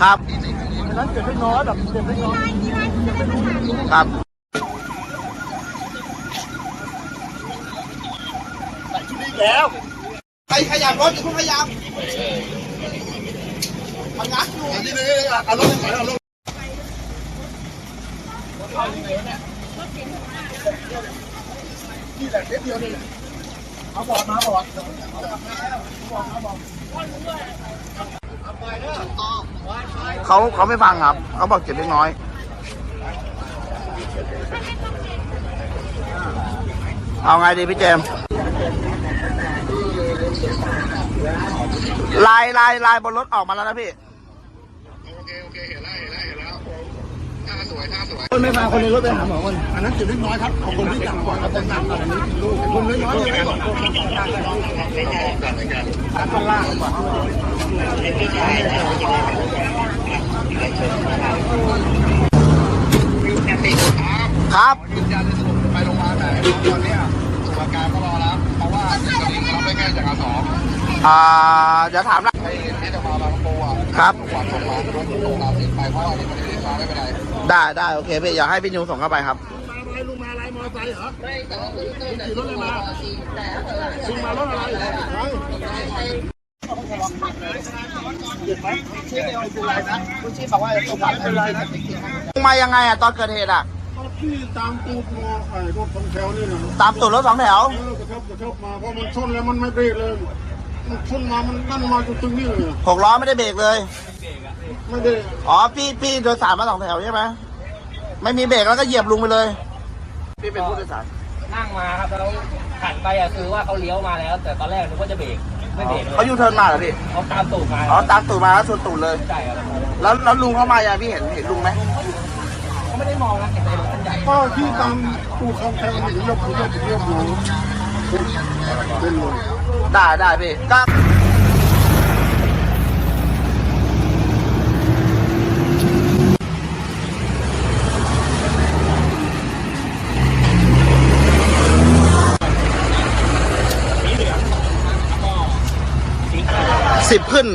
ครับฉะนั้นเจ็บเล็กน้อยแบบเจ็บเล็กน้อยครับใส่ชุดนี้อีกแล้วใครขยับรถอย่าเพิ่งขยับมันงัดอยู่อันนี้เลยเอารถไปเอารถนี่แหละเด็ดเดียวนี่แหละเอาบอดมาบอดเเขาเขาไม่ฟังครับ เขาบอกเจ็บเล็กน้อย เอาไงดีพี่เจมลายลายลายบนรถออกมาแล้วนะพี่ คนไม่มาคนในรถไปหาหมอคนอันนั้นเจ็บเล็กน้อยครับเอาคนที่หนักกว่าเอาคนหนักกว่าอันนี้ลูกคนเล็กน้อยเลยก่อนคนล่างกว่าครับยืนยันเลยสรุปไปโรงพยาบาลไหนตอนเนี้ยสูบอาการก็รอแล้วเพราะว่าจริงๆเราไม่ใกล้จากอาสองอ่าเดี๋ยวถามละไอ้ ที่จะมาบางปูอะครับกว่าส่งมาโดนส่งมาสิไปเพราะว่านี่มันไม่ได้ช้าไม่เป็นไรได้ได้โอเคพี่อยากให้พี่นิวส่งเข้าไปครับ มาอะไรลุงมาอะไรมอเตอร์ไซค์เหรอไม่แต่ว่าขี่รถอะไรมาลุงมารถอะไรเหรอเจ็บไหมไม่เป็นไรนะคุณชี้บอกว่าสมบัติไม่เป็นไรนะมายังไงอะตอนเกิดเหตุอะพี่ตามตูดมอไอ้รถของแถวนี่นะตามตูดรถสองแถวเออกระทบกระทบมาเพราะมันชนแล้วมันไม่เบรกเลย มันชนมามันนั่นมาจนถึงนี่เลยอะหกล้อไม่ได้เบรกเลย ไม่ได้อ๋อ พี่พี่โดยสารมาสองแถวใช่ไหมไม่มีเบรกแล้วก็เหยียบลุงไปเลย พี่เป็นผู้โดยสาร นั่งมาครับแล้วหันไปอะคือว่าเขาเลี้ยวมาแล้ว แต่ตอนแรกนึกว่าจะเบรกไม่เบรกเลยเขายูเทิร์นมาเหรอพี่ เขาตามตูดมาอ๋อ ตามตูดมาแล้วชนตูดเลย ใช่ครับแล้วแล้วลุงเข้ามายังพี่เห็นเห็นลุงไหมเขาไม่ได้มองนะเห็นในรถคันใหญ่ ก็ที่ตามตูดของแถวนี่ยกยกยกหนูเป็นเลย ได้ได้พี่ก็สิบขึ้น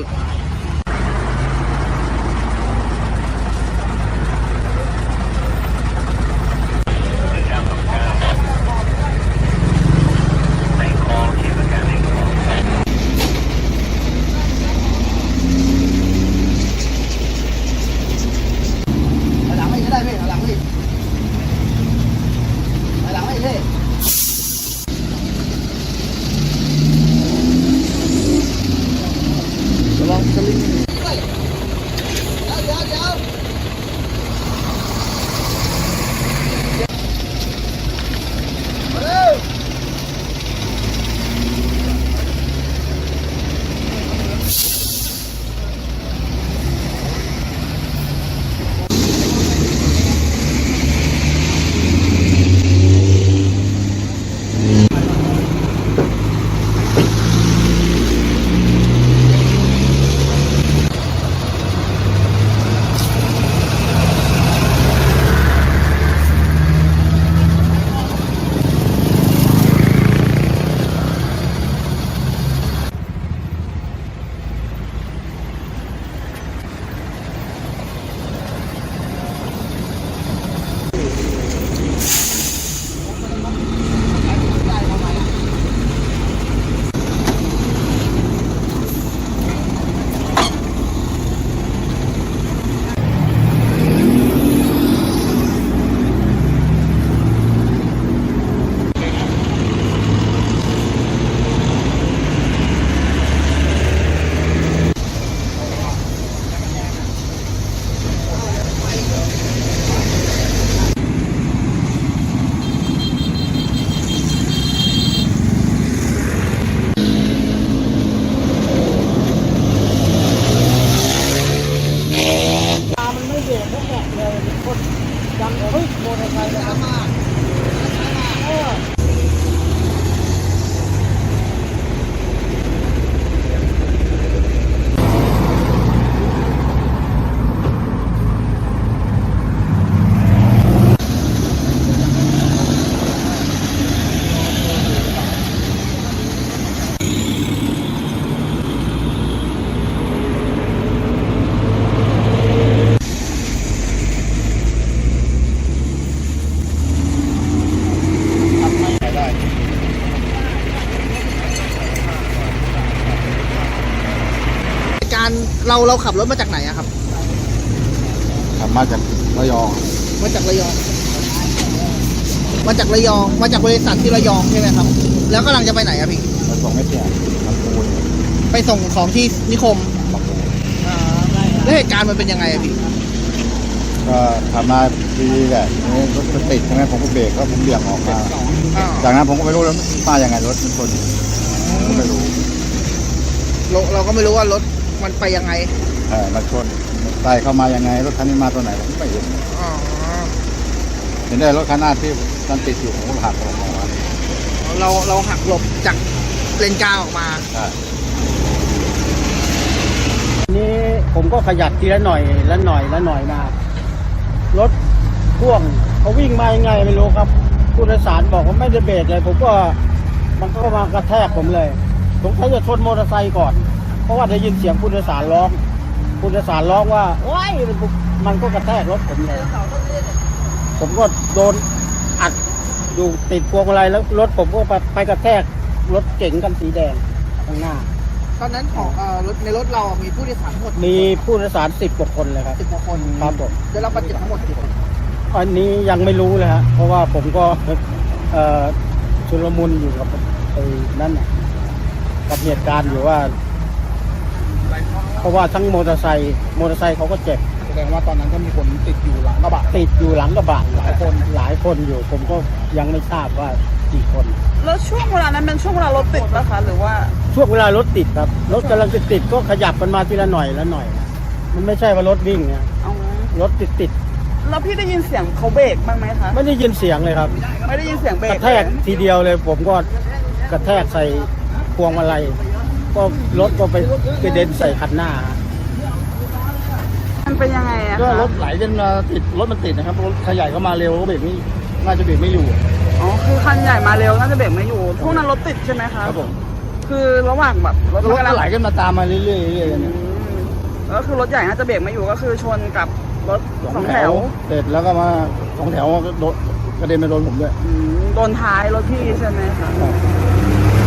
เราเราขับรถมาจากไหนอะครับ ขับมาจากระยองมาจากระยอง มาจากระยอง มาจากบริษัทที่ระยองใช่ไหมครับ แล้วกำลังจะไปไหนอะพี่ มาส่งให้เนี่ยลำพูนไปส่งของที่นิคมลำพูนแล้วเหตุการณ์มันเป็นยังไงอะพี่ ก็ขับมาดีแหละทีนี้รถมันติดใช่ไหมผมก็เบรกแล้วผมเบี่ยงออกมาอ่าจากนั้นผมก็ไม่รู้แล้วมายังไงรถมันชนผมก็ไม่รู้ เราเราก็ไม่รู้ว่ารถ มันไปยังไงเออมาชนใส่เข้ามายังไงรถคันนี้มาตัวไหนผมไม่เห็นอ๋อเห็นได้รถคันหน้าที่มันติดอยู่ผมก็หักออกมาเราเราหักหลบจากเลนกลางออกมาใช่นี้ผมก็ขยับทีละหน่อยละหน่อยละหน่อยมารถพ่วงเขาวิ่งมายังไงไม่รู้ครับผู้โดยสารบอกว่าไม่ได้เบรกเลยผมก็มันก็มากระแทกผมเลยสงสัยจะชนมอเตอร์ไซค์ก่อนเพ ราะว่าได้ยินเสียงผู้โดยสารร้องผู้โดยสารร้องว่าโอ้ยมันก็กระแทกรถผมเลยผมก็โดนอัดอยู่ติดพวงมาลัยแล้วรถผมก็ไปไปกระแทกรถเก๋งกันสีแดงข้างหน้า ตอนนั้นของเอ่อรถในรถเรามีผู้โดยสารทั้งหมดมีผู้โดยสารสิบกว่าคนเลยครับ สิบกว่าคนครับผม ได้รับบาดเจ็บทั้งหมดกี่คนอันนี้ยังไม่รู้เลยฮะเพราะว่าผมก็เอ่อชุลมุนอยู่กับไอ้นั่นน่ะกับเหตุการณ์อยู่ว่า เพราะว่าทั้งมอเตอร์ไซค์มอเตอร์ไซค์เขาก็เจ็บแสดงว่าตอนนั้นก็มีคนติดอยู่หลังกระบะติดอยู่หลังกระบะหลายคนหลายคนอยู่ ผมก็ยังไม่ทราบว่ากี่คน แล้วช่วงเวลานั้นเป็นช่วงเวลารถติดปะคะหรือว่าช่วงเวลารถติดครับรถกำลังจะติดก็ขยับกันมาทีละหน่อยละหน่อย มันไม่ใช่ว่ารถวิ่งนะเอารถติดติดแล้วพี่ได้ยินเสียงเขาเบรกบ้างไหมคะๆไม่ได้ยินเสียงเลยครับ ไม่ได้ยินเสียงเบรกกระแทกทีเดียวเลย ผมก็กระแทกใส่พวงมาลัย ก็รถก็ไปกระเด็นใส่คันหน้า มันเป็นยังไงอะก็คะรถไหลจนมาติดรถมันติดนะครับรถขยายเข้ามาเร็วก็เบรกไม่น่าจะเบรกไม่อยู่อ๋อคือคันใหญ่มาเร็วน่าจะเบรกไม่อยู่พวกนั้นรถติดใช่ไหมคะครับผมคือระหว่างแบบรถรถกำลัก็งไหลกันมาตามมาเรื่อยๆเรื่อยๆอืเนี่ยมแล้วคือรถใหญ่น่าจะเบรกไม่อยู่ก็คือชนกับรถสองแถวเสร็จแล้วก็มาสองแถวก็โดนกระเด็นไปโดนผมด้วยอืมโดนท้ายรถพี่ใช่ไหมคะ ครับ